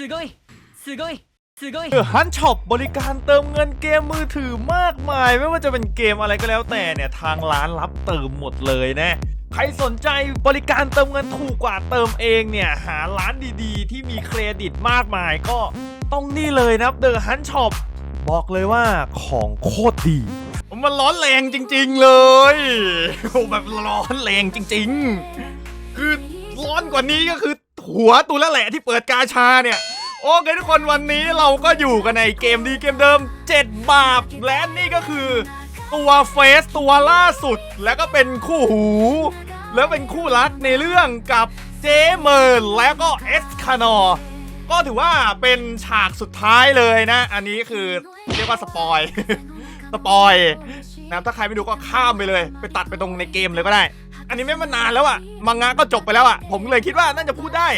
すごいすごいすごい เดอะฮันช็อปบริการเติมเงินเกมมือถือมากมาย ไม่ว่าจะเป็นเกมอะไรก็แล้วแต่เนี่ย ทางร้านรับเติมหมดเลยนะ ใครสนใจบริการเติมเงินถูกกว่าเติมเองเนี่ย หาร้านดีๆ ที่มีเครดิตมากมายก็ต้องนี่เลยนะครับเดอะฮันช็อปบอกเลยว่าของโคตรดี มันร้อนแรงจริง ๆ เลยโอ้แบบร้อนแรงจริง ๆ คือร้อนกว่านี้ก็คือหัวตูละแหละที่เปิดกาชาเนี่ย โอเคทุกคนวันนี้เราก็อยู่กันในเกมดีเกมเดิม 7 บาปและนี่ก็คือ ตัวเฟสตัวล่าสุด แล้วก็เป็นคู่หู แล้วเป็นคู่รักในเรื่องกับเจเมิร์นแล้วก็เอสคานอร์ก็ถือว่าเป็นฉากสุดท้ายเลยนะ อันนี้คือเรียกว่าสปอยสปอยนะถ้าใครไม่ดูก็ข้ามไปเลย ไปตัดไปตรงในเกมเลยก็ได้ อันนี้ไม่มานานแล้วอะมังงะก็จบไปแล้วอะผมเลยคิดว่าน่าจะพูดได้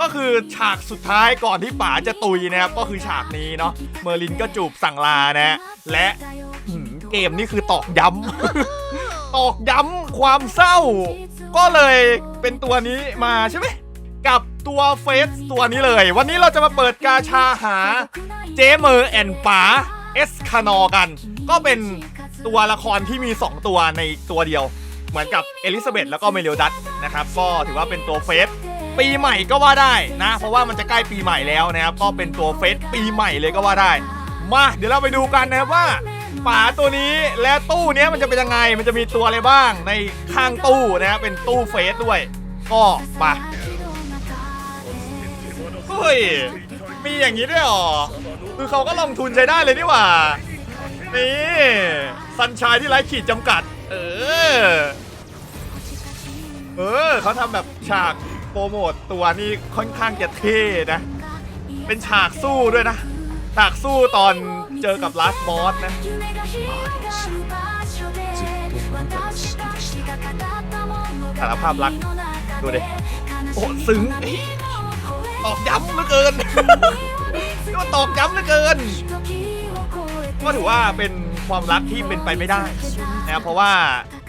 ก็คือฉากสุดท้ายก่อนที่ป๋าจะตุยนะครับก็คือฉากนี้เนาะเมอร์ลินก็จูบสั่งลานะและหืมเกมนี่คือตอกย้ำ ตอกย้ำความเศร้า ก็เลยเป็นตัวนี้มาใช่ไหมกับตัวเฟสตัวนี้เลย วันนี้เราจะมาเปิดกาชาหาเจเมอร์แอนป๋าเอสคานอกัน ก็เป็นตัวละครที่มี 2 ตัวในตัวเดียว เหมือนกับเอลิซาเบธแล้วก็เมเลียดัตนะครับ ก็ถือว่าเป็นตัวเฟส ปีใหม่ก็ว่าได้นะ เพราะว่ามันจะใกล้ปีใหม่แล้วนะครับก็เป็นตัวเฟสปีใหม่เลยก็ว่าได้ มาเดี๋ยวเราไปดูกันนะครับว่าป๋าตัวนี้และตู้นี้มันจะเป็นยังไง มันจะมีตัวอะไรบ้างในข้างตู้นะครับเป็นตู้เฟสด้วย ก็มาเฮ้ยมีอย่างนี้ด้วยหรอคือเขาก็ลงทุนใช้ได้เลยนี่หว่านี่สัญชายที่ไร้ขีดจำกัด เออ เออเขาทำแบบฉาก โปรโมทตัวนี่ค่อนข้างจะเท่นะ เป็นฉากสู้ด้วยนะ ฉากสู้ตอนเจอกับลาสบอสนะ สารภาพรัก ดูดิ โอ้ซึ้งตอกย้ำเหลือเกินนี่มันตอกย้ำเหลือเกิน ก็ถือว่าเป็นความรักที่เป็นไปไม่ได้นะครับเพราะว่า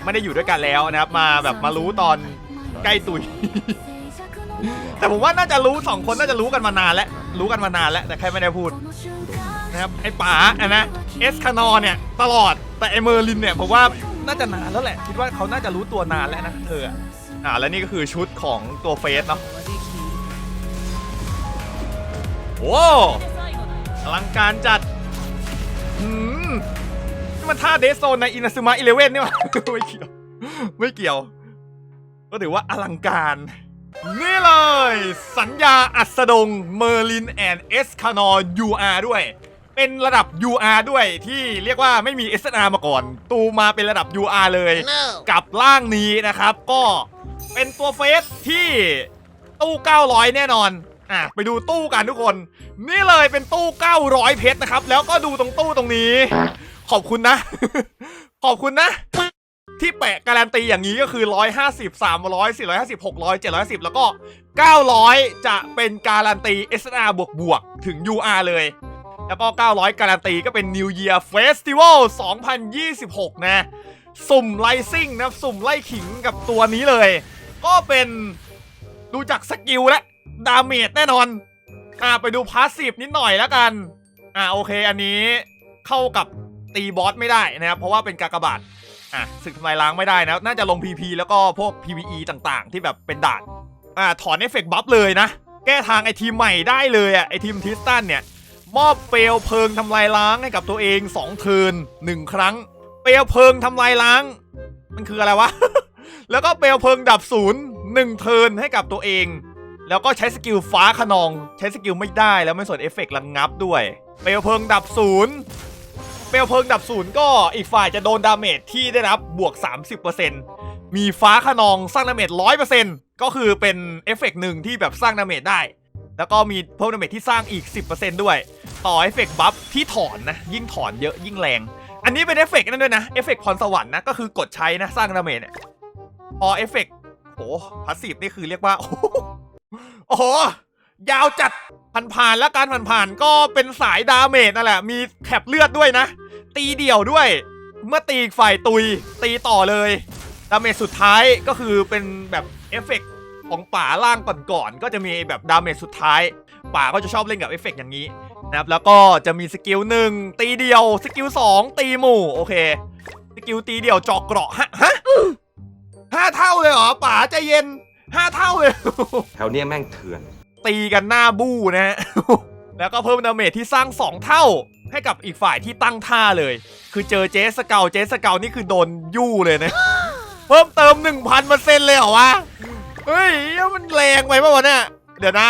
ไม่ได้อยู่ด้วยกันแล้วนะครับ มาแบบมารู้ตอนใกล้ตุย แต่ผมว่าน่าจะรู้สองคนน่าจะรู้กันมานานแล้ว รู้กันมานานแล้วแต่แค่ไม่ได้พูดนะครับไอ้ป๋าอะนะเอสคานอเนี่ยตลอดแต่ไอเมอร์ลินเนี่ยผมว่าน่าจะนานแล้วแหละคิดว่าเขาน่าจะรู้ตัวนานแล้วนะเธออ่าแล้วนี่ก็คือชุดของตัวเฟสเนาะโอ้อลังการจัดหืมนี่มันท่าเดซโซนในอินาซึมะอีเลเว่นนี่หว่าไม่เกี่ยว ไม่เกี่ยว ก็ถือว่าอลังการ นี่เลย สัญญาอัสดงเมอร์ลินแอนเอสคานอ UR ด้วย เป็นระดับ UR ด้วยที่เรียกว่าไม่มี SNR มาก่อน ตูมาเป็นระดับ UR เลยกับร่างนี้นะครับ ก็เป็นตัวเฟสที่ตู้ 900 แน่นอนอะไปดูตู้กันทุกคน นี่เลยเป็นตู้ 900 เพชรนะครับ แล้วก็ดูตรงตู้ตรงนี้ ขอบคุณนะ ขอบคุณนะ ที่แปะการันตีอย่างนี้ก็คือ 150 300 450 600 710แล้วก็ 900 จะเป็นการันตี SNR บวกบวกถึง UR เลย แล้วก็ 900 การันตีก็เป็น New Year Festival 2026 นะ สุ่มไลซิ่งนะสุ่มไล่ขิงกับตัวนี้เลย ก็เป็นดูจากสกิลและดาเมจแน่นอน อ่าไปดูพาสซีฟนิดหน่อยแล้วกัน อ่าโอเคอันนี้เข้ากับตีบอสไม่ได้นะครับ เพราะว่าเป็นกากบาท อะศึกทำลายล้างไม่ได้นะ น่าจะลง PP แล้วก็พวก PVE ต่างๆ ที่แบบเป็นด่าน อ่า ถอนเอฟเฟกต์บัฟเลยนะ แก้ทางไอทีมใหม่ได้เลยอะ ไอทีมทิสตันเนี่ย มอบเปลวเพลิงทำลายล้างให้กับตัวเอง 2 เทิร์น1 ครั้ง เปลวเพลิงทำลายล้าง มันคืออะไรวะ แล้วก็เปลวเพลิงดับศูนย์หนึ่งเทิร์นให้กับตัวเอง แล้วก็ใช้สกิลฟ้าขนอง ใช้สกิลไม่ได้แล้วไม่สนเอฟเฟกต์ระงงับด้วย เปลวเพลิงดับศูนย์ เปลวเพลิงดับศูนย์ก็อีกฝ่ายจะโดนดาเมจที่ได้รับบวก 30%มีฟ้าขนองสร้างดาเมจ100%ก็คือเป็นเอฟเฟกต์หนึ่งที่แบบสร้างดาเมจได้ แล้วก็มีเพิ่มดาเมจที่สร้างอีก 10%ด้วย ต่อเอฟเฟกต์บัฟที่ถอนนะ ยิ่งถอนเยอะยิ่งแรง อันนี้เป็นเอฟเฟกต์นั่นด้วยนะเอฟเฟกต์พรสวรรค์นะก็คือกดใช้นะสร้างดาเมจเนี่ยพอเอฟเฟกต์โอ้พาสซีฟนี่คือเรียกว่าโอ้โหโอ้โหยาวจัด ผ่านๆแล้วการผ่านๆก็เป็นสายดาเมจนั่นแหละ มีแคปเลือดด้วยนะ ตีเดี่ยวด้วย เมื่อตีอีกฝ่ายตุย ตีต่อเลย ดาเมจสุดท้ายก็คือเป็นแบบเอฟเฟกต์ของป่าล่างก่อนๆก็จะมีแบบดาเมจสุดท้าย ป่าก็จะชอบเล่นกับเอฟเฟกต์อย่างนี้นะครับแล้วก็จะมีสกิลหนึ่งตีเดียวสกิลสองตีหมู่โอเคสกิลตีเดียวจอกเกราะฮะฮะห้าเท่าเลยเหรอป่าใจเย็นห้าเท่าเลย แถวเนี้ยแม่งเถื่อน ตีกันหน้าบู้นะฮะ แล้วก็เพิ่มดาเมจที่สร้าง 2 เท่า ให้กับอีกฝ่ายที่ตั้งท่าเลย คือเจอเจสเกลเจสเกลนี่คือโดนยู่เลยนะ เพิ่มเติม 1,000%เลยเหรอวะ เฮ้ย มันแรงไปป่าวะเนี่ย เดี๋ยวนะ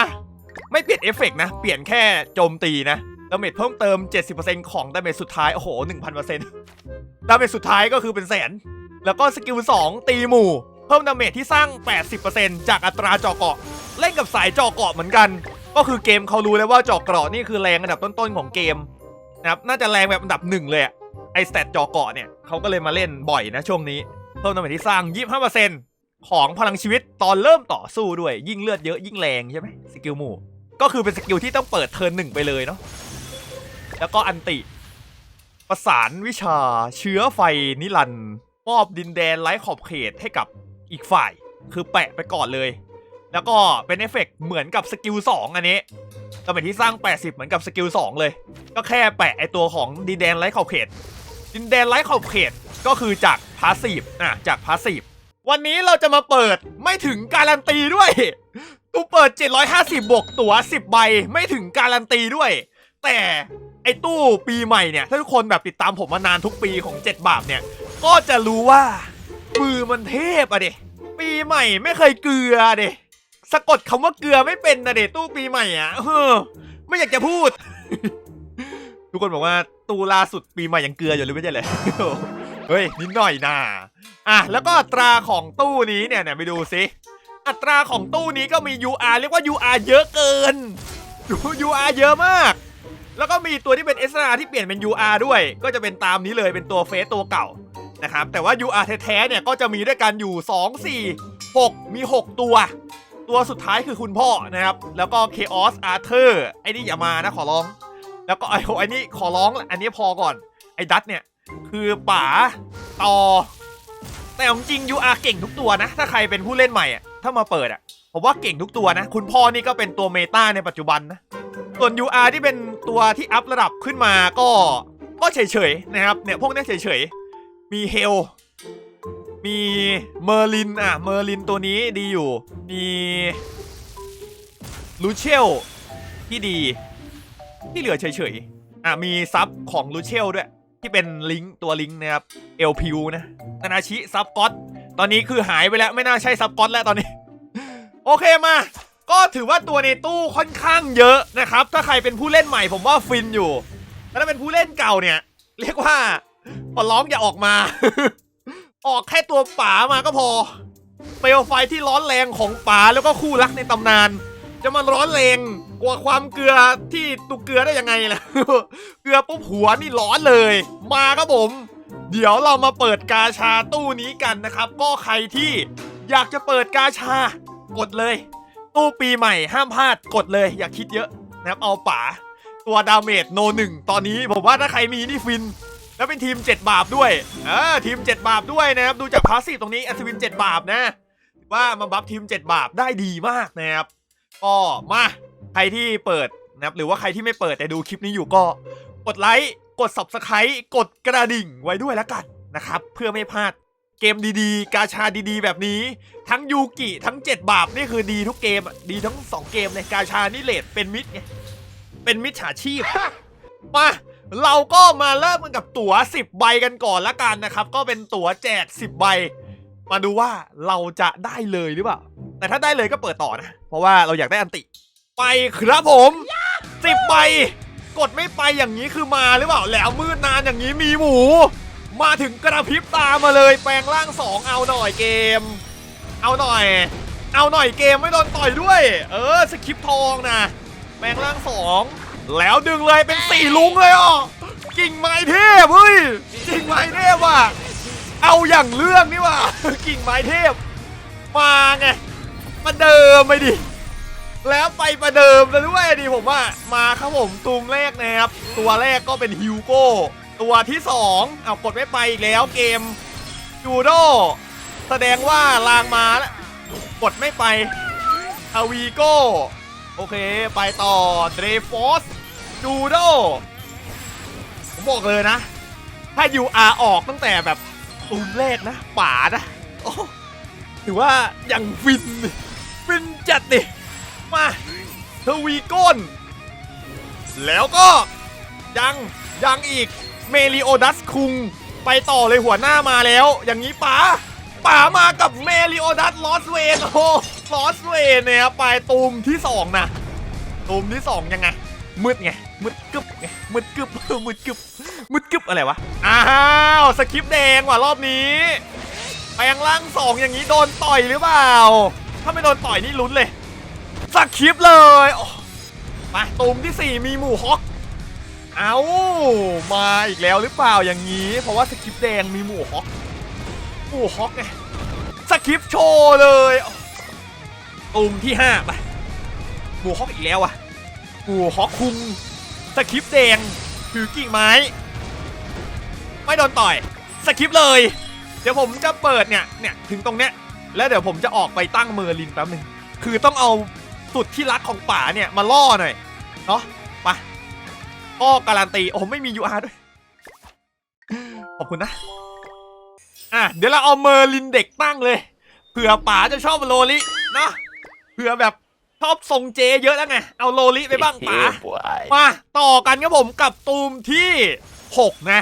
ไม่เปลี่ยนเอฟเฟกต์นะ เปลี่ยนแค่โจมตีนะดาเมจเพิ่มเติม 70%ของดาเมจสุดท้าย โอ้โห 1,000%ดาเมจสุดท้ายก็คือเป็นแสน แล้วก็สกิล2ตีหมู่ เพิ่มดาเมจที่สร้าง 80%จากอัตราเจาะเกาะ เล่นกับสายเจาะเกาะเหมือนกัน ก็คือเกมเขารู้แล้วว่าเจาะเกาะนี่คือแรงอันดับต้นๆของเกมนะครับน่าจะแรงแบบอันดับหนึ่งเลยอะไอสเตตเจาะเกาะเนี่ยเขาก็เลยมาเล่นบ่อยนะช่วงนี้ เพิ่มดาเมจที่สร้าง 25%ของพลังชีวิตตอนเริ่มต่อสู้ด้วย ยิ่งเลือดเยอะยิ่งแรงใช่ไหมสกิลหมู่ ก็คือเป็นสกิลที่ต้องเปิดเทิร์นหนึ่งไปเลยเนาะแล้วก็อันติประสานวิชาเชื้อไฟนิรันดร์มอบดินแดนไร้ขอบเขตให้กับ อีกฝ่ายคือแปะไปก่อนเลย แล้วก็เป็นเอฟเฟกต์เหมือนกับสกิล2อันนี้ก็เป็นที่สร้าง 80 เหมือนกับสกิล2เลย ก็แค่แปะไอตัวของดินแดนไร้ขอบเขต ดินแดนไร้ขอบเขตก็คือจากพาสซีฟอะจากพาสซีฟวันนี้เราจะมาเปิดไม่ถึงการันตีด้วยตูเปิด 750 บวกตั๋ว 10 ใบไม่ถึงการันตีด้วย แต่ไอตู้ปีใหม่เนี่ย ถ้าทุกคนแบบติดตามผมมานานทุกปีของ 7 บาทเนี่ย ก็จะรู้ว่า มือมันเทพอะเดปีใหม่ไม่เคยเกลือเดสะกดคำว่าเกลือไม่เป็นนะเดตู้ปีใหม่อะเออไม่อยากจะพูด ทุกคนบอกว่าตู้ล่าสุดปีใหม่ยังเกลืออยู่หรือไม่ใช่เลยเฮ้ยนิดหน่อยนะอะแล้วก็อัตราของตู้นี้เนี่ยเนี่ยไปดูสิอัตราของตู้นี้ก็มี UR เรียกว่า UR เยอะเกิน UR เยอะมาก แล้วก็มีตัวที่เป็น SR ที่เปลี่ยนเป็น UR ด้วย ก็จะเป็นตามนี้เลยเป็นตัวเฟสตัวเก่า นะครับ แต่ว่า UR แท้ๆเนี่ยก็จะมีด้วยกันอยู่ 2 4 6 มี 6 ตัว ตัวสุดท้ายคือคุณพ่อนะครับ แล้วก็ Chaos Arthur ไอ้นี่อย่ามานะขอร้อง แล้วก็ไอ้โหไอ้นี่ขอร้อง อันนี้พอก่อน ไอ้ดัตเนี่ย คือป๋าต่อ แต่เอาจริง UR เก่งทุกตัวนะ ถ้าใครเป็นผู้เล่นใหม่อะถ้ามาเปิดอะผมว่าเก่งทุกตัวนะ คุณพ่อนี่ก็เป็นตัวเมตาในปัจจุบันนะ ส่วน UR ที่เป็นตัวที่อัพระดับขึ้นมาก็ก็เฉยๆนะครับเนี่ยพวกเนี้ยเฉยๆ มีเฮล มีเมอร์ลินอะ เมอร์ลินตัวนี้ดีอยู่ มีลูเชลที่ดี ที่เหลือเฉยๆ อะ มีซับของลูเชลด้วย ที่เป็นลิงตัวลิงนะครับ เอลพิวนะนานาชิซับก๊อตตอนนี้คือหายไปแล้วไม่น่าใช่ซับก๊อตแล้วตอนนี้ โอเคมาก็ถือว่าตัวในตู้ค่อนข้างเยอะนะครับ ถ้าใครเป็นผู้เล่นใหม่ผมว่าฟินอยู่แต่ถ้าเป็นผู้เล่นเก่าเนี่ย เรียกว่า ขอร้องอย่าออกมา ออกแค่ตัวป๋ามาก็พอ เปลวไฟที่ร้อนแรงของป๋าแล้วก็คู่รักในตำนาน จะมันร้อนแรงกว่าความเกลือที่ตุกเกลือได้ยังไงล่ะ เกลือปุ๊บหัวนี่ร้อนเลย มาครับผม เดี๋ยวเรามาเปิดกาชาตู้นี้กันนะครับ ก็ใครที่อยากจะเปิดกาชากดเลย ตู้ปีใหม่ห้ามพลาดกดเลย อย่าคิดเยอะนะครับเอาป๋าตัวดาเมจโนหนึ่งตอนนี้ผมว่าถ้าใครมีนี่ฟิน แล้วเป็นทีม 7 บาปด้วยเออทีม 7 บาปด้วยนะครับดูจากพาสซีฟตรงนี้อัศวิน 7 บาปนะถือว่ามาบัฟทีม 7 บาปได้ดีมากนะครับก็มาใครที่เปิดนะครับหรือว่าใครที่ไม่เปิดแต่ดูคลิปนี้อยู่ก็กดไลค์กด subscribe กดกระดิ่งไว้ด้วยแล้วกันนะครับ เพื่อไม่พลาดเกมดีๆ กาชาดีๆ แบบนี้ ทั้งยูกิทั้ง 7 บาปนี่คือดีทุกเกมอะดีทั้ง 2 เกมเลยกาชานี่เลทเป็นมิดไงเป็นมิดฉาชีพมา เราก็มาเริ่มกันกับตั๋ว 10 ใบกันก่อนละกันนะครับ ก็เป็นตั๋วแจก 10 ใบ มาดูว่าเราจะได้เลยหรือเปล่า แต่ถ้าได้เลยก็เปิดต่อนะ เพราะว่าเราอยากได้อันติ ไปครับผมสิบใบ กดไม่ไปอย่างนี้คือมาหรือเปล่า แล้วมืดนานอย่างนี้มีหมู มาถึงกระพริบตามาเลย แปลงร่างสองเอาหน่อยเกม เอาหน่อย เอาหน่อยเกมไม่โดนต่อยด้วย เออสคริปทองนะ แปลงร่างสอง แล้วดึงเลยเป็นสี่ลุงเลยอะกิ่งไม้เทพเฮ้ยกิ่งไม้เทพว่ะเอาอย่างเรื่องนี่ว่ะกิ่งไม้เทพ มาไงมาเดิมไปดิแล้วไปประเดิมแล้วด้วยดิผมว่ามาครับผมตูมแรกนะครับ ตัวแรกก็เป็นฮิวโก้ตัวที่สองเอากดไม่ไปอีกแล้วเกมจูโดแสดงว่าลางมาแล้วกดไม่ไปทวีโก้ โอเค ไปต่อเดรฟอสจูโดผมบอกเลยนะ ถ้า UR ออกตั้งแต่แบบตูมแรกนะป่านะโอ้ถือว่ายังฟิน ฟินจัดดิ มาทวีก้น แล้วก็ ยัง ยังอีก เมลิโอดัสคุง ไปต่อเลยหัวหน้ามาแล้ว อย่างนี้ป๋า ป๋ามากับเมลิโอดัสลอสเวนโอ้ลอสเวนเนี่ยไปตูมที่สองนะตูมที่สองยังไงมืดไงมืดกึบไงมืดกึบมืดกึบมืดกึบอะไรวะอ้าวสคริปต์แดงว่ะรอบนี้ไปยังล่างสองอย่างนี้โดนต่อยหรือเปล่า ถ้าไม่โดนต่อยนี่ลุ้นเลยสคริปต์เลยโอ้ไปตูมที่สี่มีหมู่ฮอกเอามาอีกแล้วหรือเปล่าอย่างนี้ เพราะว่าสคริปต์แดงมีหมู่ฮอก หมู่ฮอกไงสคริปโชว์เลยตูมที่ห้าไปหมู่ฮอกอีกแล้วอะปูฮอกคุงสคริปแดงถือกิ่งไม้ ไม่โดนต่อยสคริปเลย เดี๋ยวผมจะเปิดเนี่ยเนี่ยถึงตรงเนี้ยแล้วเดี๋ยวผมจะออกไปตั้งเมอร์ลินแป๊บนึงคือต้องเอาสุดที่รักของป๋าเนี่ยมาล่อหน่อยเนาะไปก็การันตีโอ้ไม่มี UR ด้วยขอบคุณนะ อะเดี๋ยวเราเอาเมอร์ลินเด็กตั้งเลยเผื่อป๋าจะชอบโลลิเนาะเผื่อแบบชอบทรงเจเยอะแล้วไงเอาโลลิไปบ้างป๋ามาต่อกันครับผมกับตูมที่ 6 นะ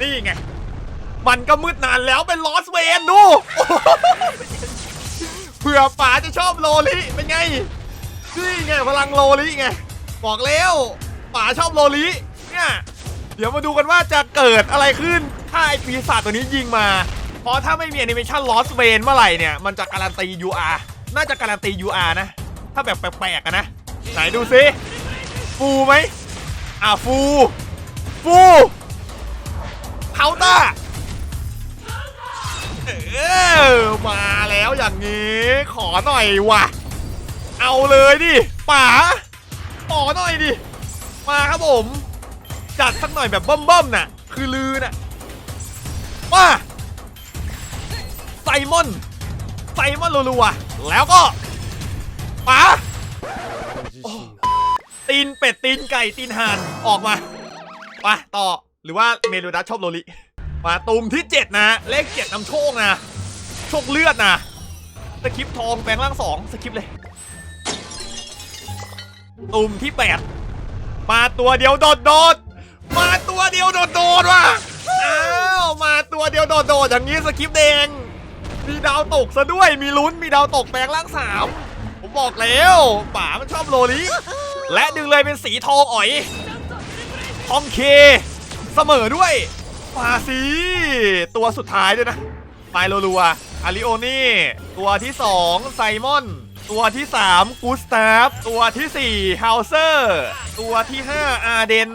นี่ไง มันก็มืดนานแล้วเป็นลอสเวนดูเผื่อป๋าจะชอบโลลิเป็นไงนี่ไงพลังโลลิไงบอกแล้วป๋าชอบโลลิเนี่ยเดี๋ยวมาดูกันว่าจะเกิดอะไรขึ้น ถ้าไอปีศาจตัวนี้ยิงมา เพราะถ้าไม่มีแอนิเมชันลอสเวนเมื่อไหร่เนี่ย มันจะการันตี UR น่าจะการันตี UR นะ ถ้าแบบแปลกๆนะ ไหนดูซิฟูไหมอ่าฟูฟูเคาน์เตอร์เออมาแล้วอย่างนี้ ขอหน่อยว่ะ เอาเลยดิป๋าขอหน่อยดิ มาครับผม จัดสักหน่อยแบบเบิ่มๆน่ะ คือลือน่ะ มาไซมอนไซมอนรัวๆแล้วก็ป๋าตีนเป็ดตีนไก่ตีนห่านออกมาไปต่อหรือว่าเมโลดัสชอบโลลิมาตูมที่ 7 นะ เลข 7นำโชคนะ โชคเลือดนะสคริปทองแปลงร่างสองสคริปเลยตูมที่ 8 มาตัวเดียวโดดโดดมาตัวเดียวโดดโดดว่ะ อ้าวมาตัวเดียวโดดๆอย่างนี้สคริปแดง มีดาวตกซะด้วยมีลุ้นมีดาวตกแปลงร่างสามผมบอกแล้วป๋ามันชอบโลลิและดึงเลยเป็นสีทองอ๋อยทองเค เสมอด้วยมาสิตัวสุดท้ายด้วยนะไมโลลัวอาริโอนี่ ตัวที่2ไซมอน ตัวที่3กูสตาฟตัวที่4เฮาเซอร์ ตัวที่ 5 อาเดน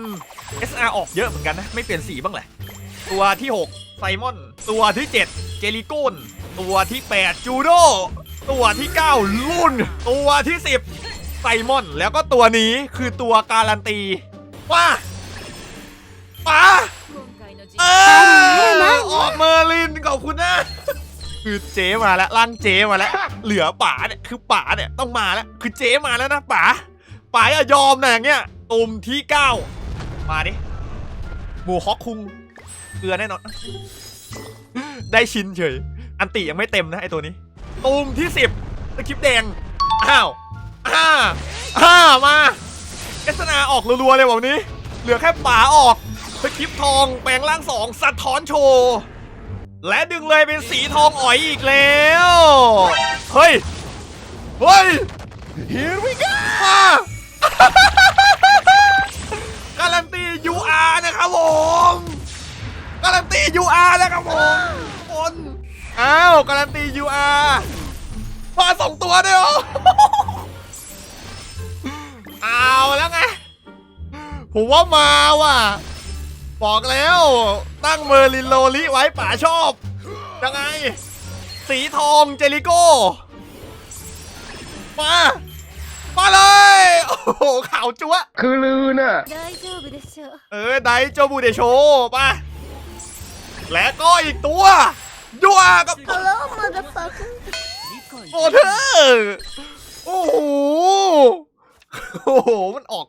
SR ออกเยอะเหมือนกันนะ ไม่เปลี่ยนสีบ้างแหละ ตัวที่ 6 ไซมอน ตัวที่ 7 เจลิโกนตัวที่ 8 จูโด ตัวที่ 9 ลุนตัวที่ 10 ไซมอน แล้วก็ตัวนี้คือตัวการันตีว่าป๋าเออออกเมอร์ลินขอบคุณนะ คือเจ๊มาแล้วร่างเจ๊มาแล้ว เหลือป๋าเนี่ยคือป๋าเนี่ยต้องมาแล้ว คือเจ๊มาแล้วนะป๋าป๋าอย่ายอมนะอย่างเงี้ยตุมที่เก้ามาดิหมูฮอกคุง เกลือแน่นอน ได้ชินเฉย อันติยังไม่เต็มนะไอตัวนี้ ตูมที่สิบตะคริปแดง อ้าวอ้าอ้ามาเอสนาออกรัวๆเลยแบบนี้ เหลือแค่ป๋าออกสคริปทองแปลงร่างสองสะท้อนโชว์ และดึงเลยเป็นสีทองอ๋อยอีกแล้ว เฮ้ย เฮ้ย Here we go การันตี UR นะครับผม การันตี UR นะครับผมคนอ้าว การันตี UR มาสองตัวด้วยเหรอ เอาแล้วไง ผมว่ามาว่ะ บอกแล้วตั้งเมอร์ลินโลลิไว้ป๋าชอบ ยังไง สีทองเจลิโก้ มา มาเลย โอ้โหขาวจั๊วะ คือลือน่ะ 大丈夫でしょう เออไดโจบูเดโชมา และก็อีกตัวยัวกับ Hello motherfucker โอเธอร์โอโอ้โหโอ้โหมันออก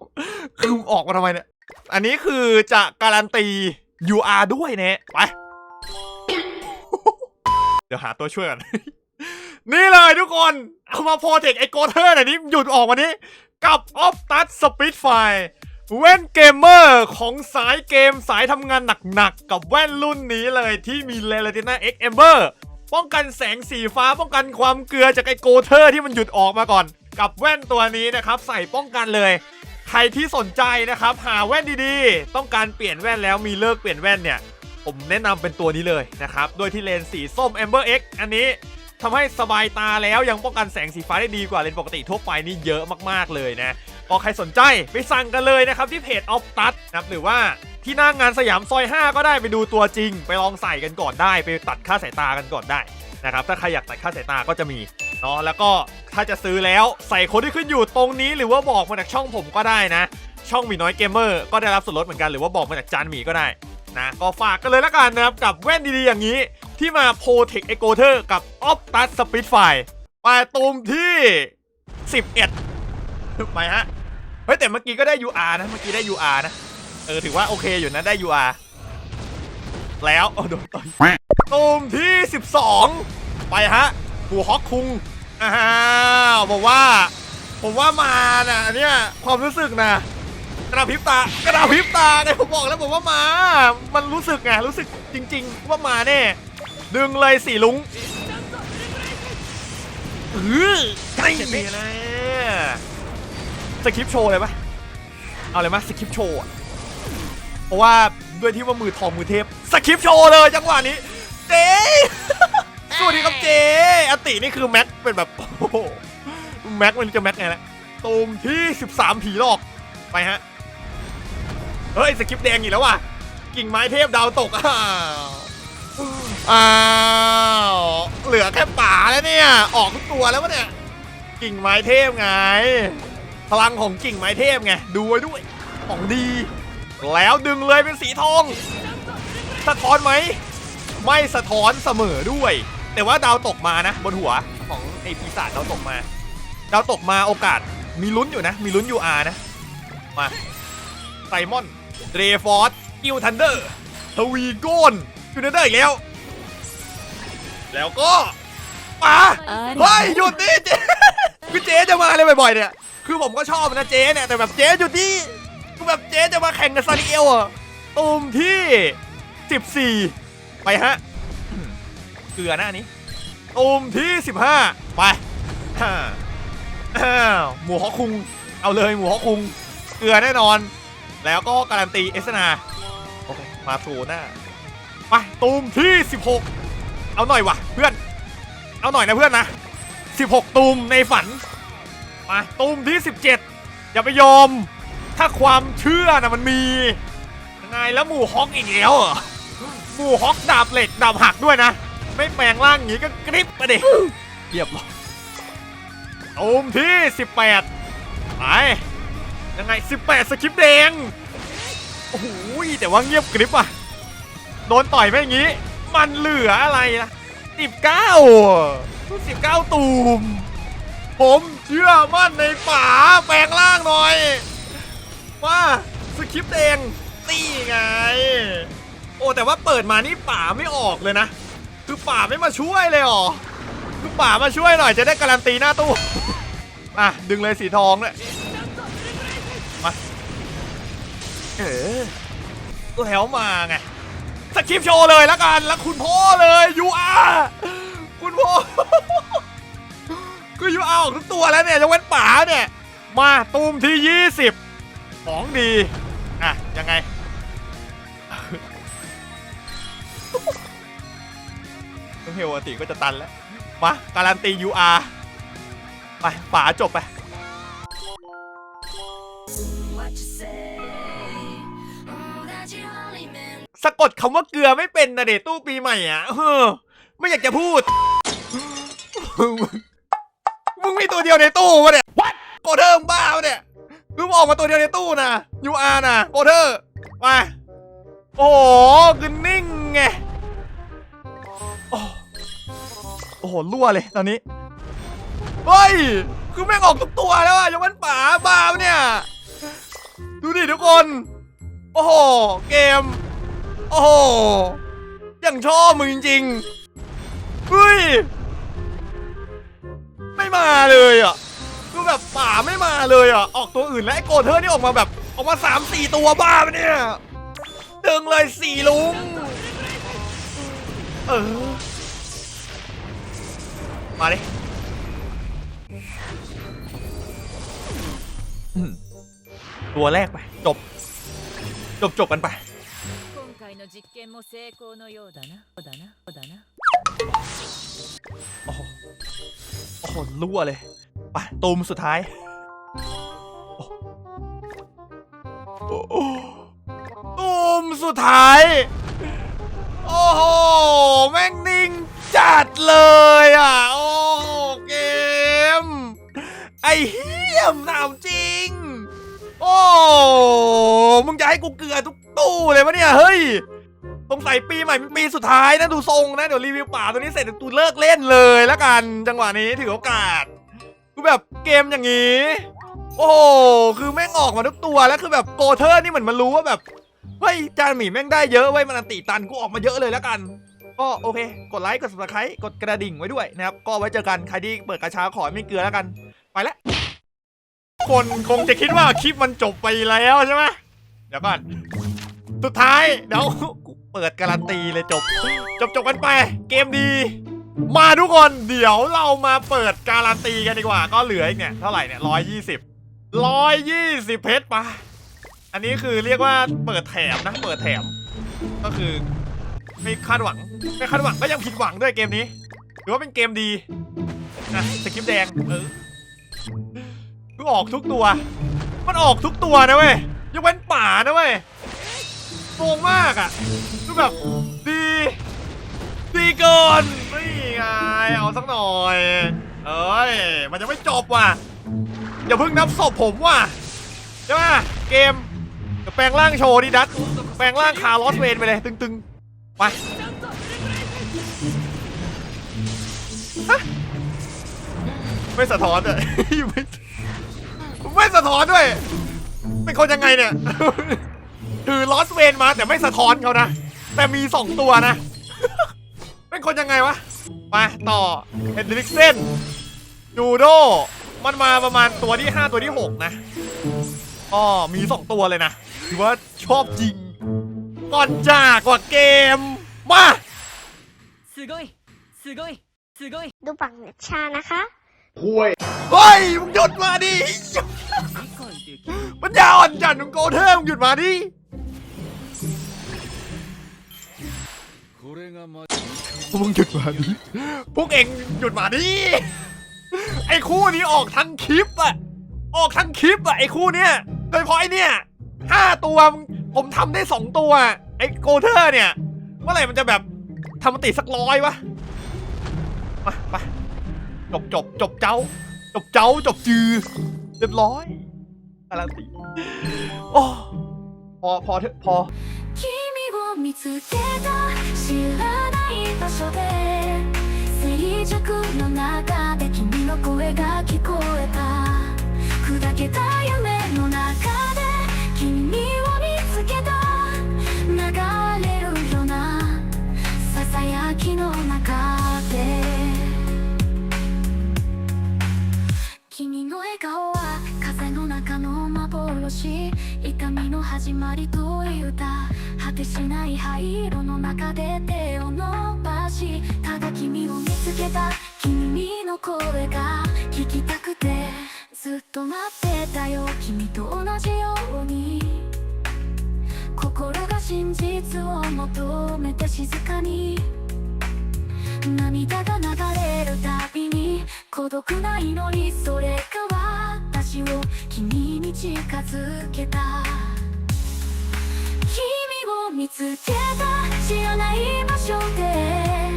คือออกมาทำไมเนี่ย อันนี้คือจะการันตี UR ด้วยเนี่ยไป เดี๋ยวหาตัวช่วยก่อนนี่เลยทุกคน เอามาโปรเทคไอโกเทอร์หน่อยนี้หยุดออกมานี้ กับออฟตัสสปีดไฟ แว่นเกมเมอร์ของสายเกมสายทำงานหนักๆ กับแว่นรุ่นนี้เลยที่มีเลติน่า X Ember ป้องกันแสงสีฟ้าป้องกันความเกลือจากไอโกเทอร์ที่มันหยุดออกมาก่อน กับแว่นตัวนี้นะครับใส่ป้องกันเลย ใครที่สนใจนะครับ หาแว่นดีๆ ต้องการเปลี่ยนแว่นแล้วมีเลิกเปลี่ยนแว่นเนี่ย ผมแนะนำเป็นตัวนี้เลยนะครับ โดยที่เลนส์สีส้ม Amber X อันนี้ทำให้สบายตาแล้วยังป้องกันแสงสีฟ้าได้ดีกว่าเลนส์ปกติทั่วไปนี่เยอะมากๆเลยนะ ก็ใครสนใจไปสั่งกันเลยนะครับที่เพจ o f t u s นะครับหรือว่าที่หน้างงานสยามซอย 5 ก็ได้ไปดูตัวจริง ไปลองใส่กันก่อนได้ ไปตัดค่าสายตากันก่อนได้นะครับถ้าใครอยากตัดค่าสายตาก็จะมีเนาะแล้วก็ถ้าจะซื้อแล้วใส่ค้ดที่ขึ้นอยู่ตรงนี้ หรือว่าบอกมาจากช่องผมก็ได้นะ ช่องมีน้อยเกมเมอร์ก็ได้รับส่วนลดเหมือนกันหรือว่าบอกมาจากจานหมีก็ได้นะก็ฝากกันเลยละกันนะครับกับแว่นดีๆอย่างนี้ ที่มา Protect e c o t e r กับ Optus Speedfire ไปตูมที่ 11ไปฮะ เฮ้ยแต่เมื่อกี้ก็ได้ UR นะ เมื่อกี้ได้ UR นะ เออถือว่าโอเคอยู่นะได้ UR แล้วโอ้โดนต่อยตูมที่ 12 ไปฮะหัวฮอกคุงอ้าวบอกว่า ผมว่ามานะเนี้ยความรู้สึกนะกระพริบตากระพริบตาไงผมบอกแล้วผมว่ามา มันรู้สึกไงรู้สึกจริง ๆ ว่ามาแน่ดึงเลยสี่ลุงเออใช่เลย สคริปต์โชว์เลยปะเอาเลยมะสคริปต์โชว์อะเพราะว่าด้วยที่ว่ามือทองมือเทพสคริปต์โชว์เลยจังหวะนี้เจ๊สวัสดีครับเจ๊อตินี่คือแม็กเป็นแบบโอ้โหแม็กมันจะแม็กไงละตูมที่ 13 ผีหลอกไปฮะเฮ้ยสคริปต์แดงอีกแล้วว่ะกิ่งไม้เทพดาวตกอ้าวอ้าวเหลือแค่ป่าแล้วเนี่ย ออกทุกตัวแล้ววะเนี่ยกิ่งไม้เทพไง พลังของกิ่งไม้เทพไงดูไว้ด้วยของดี แล้วดึงเลยเป็นสีทอง สะท้อนไหม ไม่สะท้อนเสมอด้วย แต่ว่าดาวตกมานะ บนหัวของไอปีศาจดาวตกมา ดาวตกมาโอกาสมีลุ้นอยู่นะ มีลุ้น UR นะ มาไซมอนเดรฟอร์ดกิลทันเดอร์ทวีโกนยูเนเดอร์อีกแล้ว แล้วก็ป่าเฮ้ยหยุดดิเจ๊คือเจ๊จะมาเลยบ่อยๆเนี่ย คือผมก็ชอบนะเจ๊เนี่ยแต่แบบเจ๊หยุดดิคือแบบเจ๊จะมาแข่งกับซาริเอลอะตูมที่ 14 ไปฮะเกลือนะอันนี้ตูมที่ 15 ไปฮ่าอ้าหมูฮอคุง เอาเลยหมูฮอคุง เกลือแน่นอน แล้วก็การันตีเอสนาโอเคมาโซน่าไปตูมที่ 16 เอาหน่อยวะเพื่อน เอาหน่อยนะเพื่อนนะ 16 ตูมในฝัน ไปตูมที่ 17 อย่าไปยอม ถ้าความเชื่อนะมันมียังไงแล้วหมู่ฮอกอีกแล้วเหรอหมู่ฮอกดาบเหล็กดาบหักด้วยนะ ไม่แปลงร่างอย่างนี้ก็กริบไปดิเรียบร้อยตูมที่ 18ไปยังไง 18สคริปแดงโอ้โหแต่ว่าเงียบกริบอะโดนต่อยไม่อย่างงี้ มันเหลืออะไรนะ19 19ตูม ผมเชื่อมั่นในป่าแปลงร่างหน่อย ว่าสคริปต์แดงนี่ไง โอ้แต่ว่าเปิดมานี่ป่าไม่ออกเลยนะ คือป่าไม่มาช่วยเลยหรอคือป่ามาช่วยหน่อยจะได้การันตีหน้าตู้ อะ ดึงเลยสีทองเลยมาเออตัวแถวมาไงสคริปต์โชว์เลยแล้วกัน แล้วคุณพ่อเลยยูอาคุณพ่อ คือยูอาออกทุกตัวแล้วเนี่ยยกเว้นป๋าเนี่ย มาตูมที่ 20 ของดี อะ ยังไง ต้องเฮลอติก็จะตันแล้ว มาการันตี UR ไปป๋าจบไป สะกดคำว่าเกลือไม่เป็นนะเดตู้ปีใหม่อะเออไม่อยากจะพูด มึงมีตัวเดียวในตู้วะเนี่ย What โกเทอร์มึงบ้าวะเนี่ยมึงออกมาตัวเดียวในตู้นะยูอาร์นะโกเทอร์มาโอ้โหคือนิ่งไงโอ้โอ้โหรั่วเลยตอนนี้เฮ้ยคคือแม่งออกทุกตัวแล้วอะยกเว้นป่าบ้าปะเนี่ย ดูดิทุกคน โอ้โห เกม โอ้โหยังชอบมึงจริงๆเฮ้ยไม่มาเลยอะคือแบบป่าไม่มาเลยอะ ออกตัวอื่นแล้วไอ้โกเทอร์นี่ออกมาแบบ ออกมาสามสี่ตัวบ้าปเนี่ยดึงเลยสี่ลุง เออ มาดิอืมตัวแรกไป จบ จบจบกันไป の実験も成功のようだなそうだなそうだな โอ้โห โอ้โหรั่วเลย ไปตูมสุดท้าย โอ้โหตูมสุดท้าย โอ้โห แม่งนิ่งจัดเลยอ่ะ โอ้โหเกม ไอ้เฮียมหนาวจริง โอ้ มึงจะให้กูเกลือทุกตู้เลยวะเนี่ย เฮ้ย สงสัยปีใหม่เป็นปีสุดท้ายนะดูทรงนะ เดี๋ยวรีวิวป่าตัวนี้เสร็จเดี๋ยวตูเลิกเล่นเลยแล้วกัน จังหวะนี้ถือโอกาสกูแบบเกมอย่างนี้ โอ้โหคือแม่งออกมาทุกตัวแล้วคือแบบโกเทอร์นี่เหมือนมันรู้ว่าแบบเฮ้ยจานหมีแม่งได้เยอะเว้ยมันอันติตันกูออกมาเยอะเลยแล้วกัน ก็โอเค กดไลค์กด subscribe กดกระดิ่งไว้ด้วยนะครับก็ไว้เจอกันใครที่เปิดกระช้าขอไม่เกลือแล้วกัน ไปแล้วคนคงจะคิดว่าคลิปมันจบไปแล้วใช่ไหมเดี๋ยวก่อน สุดท้ายเดี๋ยว เปิดการันตีเลยจบ จบจบกันไป เกมดี มาทุกคนเดี๋ยวเรามาเปิดการันตีกันดีกว่า ก็เหลืออีกเนี่ยเท่าไหร่เนี่ยร้อยยี่สิบร้อยยี่สิบเพชรปะอันนี้คือเรียกว่าเปิดแถมนะ เปิดแถม ก็คือไม่คาดหวังไม่คาดหวังก็ยังผิดหวังด้วยเกมนี้ถือว่าเป็นเกมดีนะสคริปแดงเออคือออกทุกตัว มันออกทุกตัวนะเว้ยยกเว้นป่านะเว้ย โกงมากอะคือแบบดีดีเกินนี่ไงเอาสักหน่อยเอ้ยมันยังไม่จบว่ะอย่าเพิ่งนับศพผมว่ะใช่ไหมเกมจะแปลงร่างโชว์ดิดัตแปลงร่างคาร์ลอสเวนไปเลย ตึงๆไปฮะไม่สะท้อนด้วยไม่สะท้อนด้วย เป็นคนยังไงเนี่ย คือลอสเวนมาแต่ไม่สะท้อนเขานะ แต่มีสองตัวนะ เป็นคนยังไงวะ ไปต่อเฮนดริกเซนจูโด มันมาประมาณตัวที่ 5 ตัวที่ 6 นะก็มีสองตัวเลยนะถือว่าชอบจริง ก่อนจากกว่าเกม มา すごいすごいすごい ดูฝั่งชานะคะ เฮ้ย มึงหยุดมาดิ 理解できる ปัญญาอ่อนจัดมึงโกเทอร์มึงหยุดมาดิ พวกมึงหยุดมาดิพวกเองหยุดมาดิไอ้คู่นี้ออกทั้งคลิปอะออกทั้งคลิปอะไอ้คู่เนี้ยโดยเฉพาะไอ้เนี่ยห้าตัวผมทำได้สองตัวไอ้โกเทอร์เนี่ยเมื่อไหร่มันจะแบบทำมันติดสักร้อยวะมาไปจบจบจบเจ้า จบเจ้าจบจือเรียบร้อยการันตีโอ้พอพอเถอะพอ 見つけた知らない場所で静寂の中で君の声が聞こえた。砕けた夢の中で君を見つけた。流れるようなささやきの中で。君の笑顔は風の中の幻。痛みの始まりというてしない灰色の中で手を伸ばしただ君を見つけた。君の声が聞きたくてずっと待ってたよ。君と同じように。心が真実を求めて静かに。涙が流れるたびに孤独な祈りそれが私を君に近づけた。見つけた知らない場所で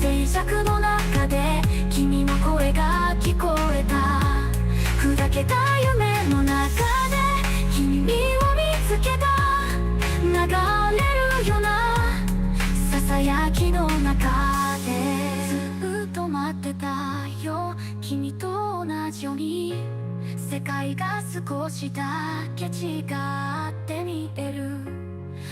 静寂の中で君の声が聞こえた。砕けた夢の中で君を見つけた。流れるようなささやきの中で。ずっと待ってたよ君と同じように。世界が少しだけ違って見える。